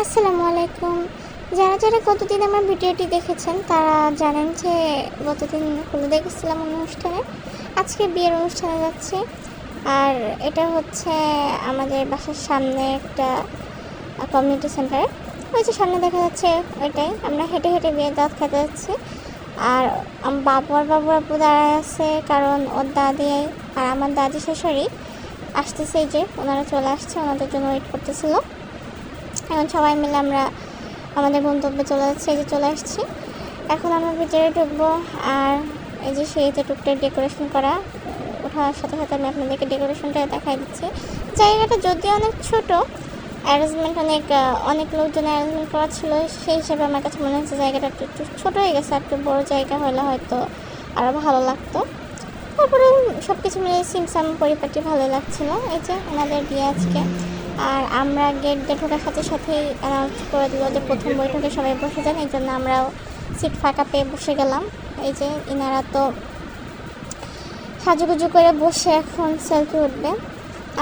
আসসালামু আলাইকুম। যারা যারা গতদিন আমার ভিডিওটি দেখেছেন, তারা জানেন যে গতদিন হলুদে গেছিলাম অনুষ্ঠানে। আজকে বিয়ের অনুষ্ঠানে যাচ্ছি। আর এটা হচ্ছে আমাদের বাসার সামনে একটা কমিউনিটি সেন্টারে ওই যে সামনে দেখা যাচ্ছে ওইটাই। আমরা হেঁটে হেঁটে বিয়ের দাঁত খেতে যাচ্ছি। আর বাবু বাবু আপু দাঁড়ায় আছে, কারণ ওর দাদি আর আমার দাদি শাশুড়ি আসতেছে যে, ওনারা চলে আসছে, ওনাদের জন্য ওয়েট করতেছিল। এখন সবাই মিলে আমরা আমাদের গন্তব্যে চলে যাচ্ছি, এই যে চলে আসছি। এখন আমরা ভিতরে ঢুকবো আর এই যে সেই যে টুকটাক ডেকোরেশন করা, ওঠার সাথে সাথে আমি আপনাদেরকে ডেকোরেশনটা দেখাই দিচ্ছি। জায়গাটা যদিও অনেক ছোট অ্যারেঞ্জমেন্ট অনেক অনেক লোকজন অ্যারেঞ্জমেন্ট করা ছিল, সেই হিসাবে আমার কাছে মনে হচ্ছে জায়গাটা একটু ছোটো হয়ে গেছে একটু বড় জায়গা হলে হয়তো আরও ভালো লাগতো। তারপরে সব কিছু মিলে সিমসাম পরিপাটি ভালো লাগছিল। এই যে ওনাদের বিয়ে আজকে। আর আমরা গেট দিয়ে ঢোকার সাথে সাথেই অ্যানাউন্স করে দিল যে প্রথম বৈঠকে সবাই বসে যান, এই জন্য আমরাও সিট ফাঁকা পেয়ে বসে গেলাম। এই যে ইনারা তো সাজুগুজু করে বসে এখন সেলফি উঠবে।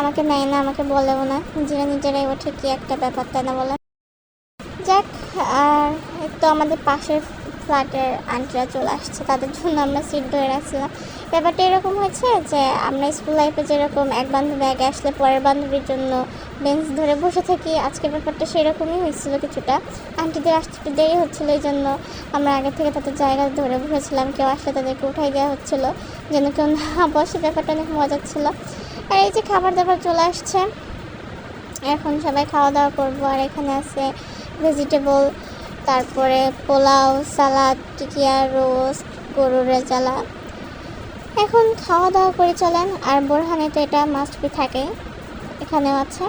আমাকে নেয় না, আমাকে বলেও না, নিজেরা নিজেরাই ওঠে, কি একটা ব্যাপার তাই না বলে? যাক, আর তো আমাদের পাশের ফ্ল্যাটের আন্টিরা চলে আসছে, তাদের জন্য আমরা সিট ধরে রাখছিলাম। ব্যাপারটা এরকম হয়েছে যে, আমরা স্কুল লাইফে যেরকম এক বান্ধবী আগে আসলে পরের বান্ধবীর জন্য বেঞ্চ ধরে বসে থাকি আজকে ব্যাপারটা সেরকমই হয়েছিল কিছুটা। আন্টিদের আসতে একটু দেরি হচ্ছিল, এই জন্য আমরা আগে থেকে তাদের জায়গা ধরে বসেছিলাম, কেউ আসলে তাদেরকে উঠাই দেওয়া হচ্ছিল, যেন কেউ না বসে, ব্যাপারটা অনেক মজার ছিল। আর এই যে খাবার দাবার চলে আসছে, এখন সবাই খাওয়া দাওয়া করব, আর এখানে আছে ভেজিটেবল তারপরে পোলাও, সালাদ, টিকিয়া রোস্ট গরুর রেজালা এখন খাওয়া দাওয়া করে চলেন, আর বোরহানে তো এটা মাস্ট বি থাকে, এখানেও আছে।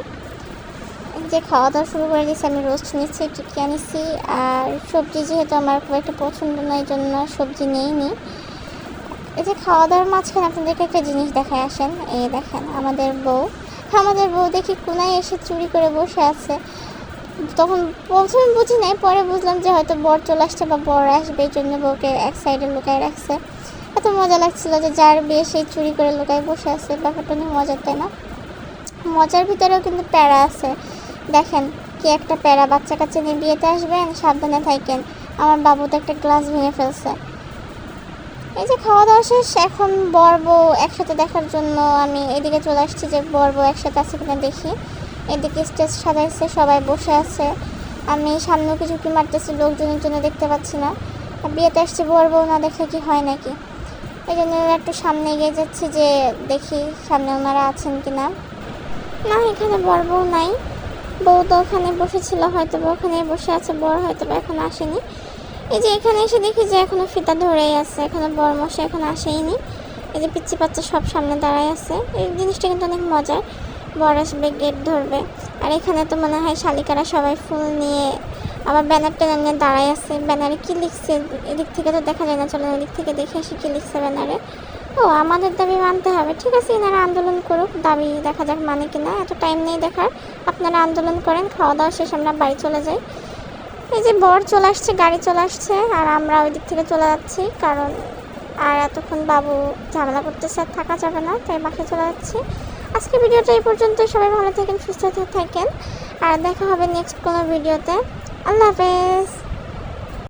যে খাওয়া দাওয়া শুরু করে দিয়েছি, আমি রোস্ট নিচ্ছি, টিকিয়া নিচ্ছি, আর সবজি যেহেতু আমার খুব একটা পছন্দ নয় জন্য সবজি নেইনি। এই যে খাওয়া দাওয়ার মাঝখানে আপনাদেরকে একটা জিনিস দেখায় আসেন, এই দেখেন আমাদের বউ। আমাদের বউ দেখি কোনায় এসে চুরি করে বসে আছে। তখন প্রথমে বুঝি নাই। পরে বুঝলাম যে হয়তো বর চলে আসছে বা বর আসবে, এই জন্য বউকে এক সাইডে লুকায় রাখছে। এত মজা লাগছিল যে যার বিয়ে সেই চুরি করে লুকায় বসে আছে, ব্যাপারটা অনেক মজার, তাই না? মজার ভিতরেও কিন্তু প্যারা আছে। দেখেন, কি একটা প্যারা বাচ্চা কাচ্চা নিয়ে বিয়েতে আসবেন, সাবধানে থাকেন। আমার বাবু তো একটা গ্লাস ভেঙে ফেলছে। এই যে খাওয়া দাওয়া শেষ, এখন বর বউ একসাথে দেখার জন্য আমি এদিকে চলে আসছি যে বর বউ একসাথে আছে কিনা দেখি। এদিকে স্টেজ সাজাইছে, সবাই বসে আছে। আমি সামনেও কিছু কি মারতেছি লোকজনের জন্য দেখতে পাচ্ছি না। বিয়েতে আসছে বর বউ না দেখলে কি হয় নাকি? এই জন্য একটু সামনে এগিয়ে যাচ্ছি যে দেখি সামনে ওনারা আছেন কি না না এখানে বর বউ নাই। বউ তো ওখানে বসেছিল হয়তো বা ওখানে বসে আছে, বর হয়তো বা এখন আসেনি। এই যে এখানে এসে দেখি যে এখনও ফিতা ধরেই আছে, এখনও বর মশা এখন আসেইনি। এই যে পিচ্ছি বাচ্চা সব সামনে দাঁড়ায় আছে। এই জিনিসটা কিন্তু অনেক মজার। বর আসবে গেট ধরবে। আর এখানে তো মনে হয় শালিকারা সবাই ফুল নিয়ে আবার ব্যানার ট্যানার নিয়ে দাঁড়ায় আছে। ব্যানারে কি লিখছে? এদিক থেকে তো দেখা যায় না। চলে এদিক থেকে দেখে আসি কি লিখছে ব্যানারে। ও, আমাদের দাবি মানতে হবে। ঠিক আছে, এনারা আন্দোলন করুক। দাবি দেখা যাক মানে কিনা এত টাইম নেই দেখার। আপনারা আন্দোলন করেন, খাওয়া দাওয়া শেষ, আমরা বাড়ি চলে যাই। এই যে বর চলে আসছে, গাড়ি চলে আসছে। আর আমরা ওই দিক থেকে চলে যাচ্ছি, কারণ আর এতক্ষণ বাবু ঝামেলা করতেছে, আর থাকা যাবে না, তাই বাসায় চলে যাচ্ছি। আজকে ভিডিওটা এই পর্যন্ত। সবাই ভালো থাকেন, সুস্থ থাকেন। আর দেখা হবে নেক্সট কোনো ভিডিওতে। আল্লাহ হাফেজ।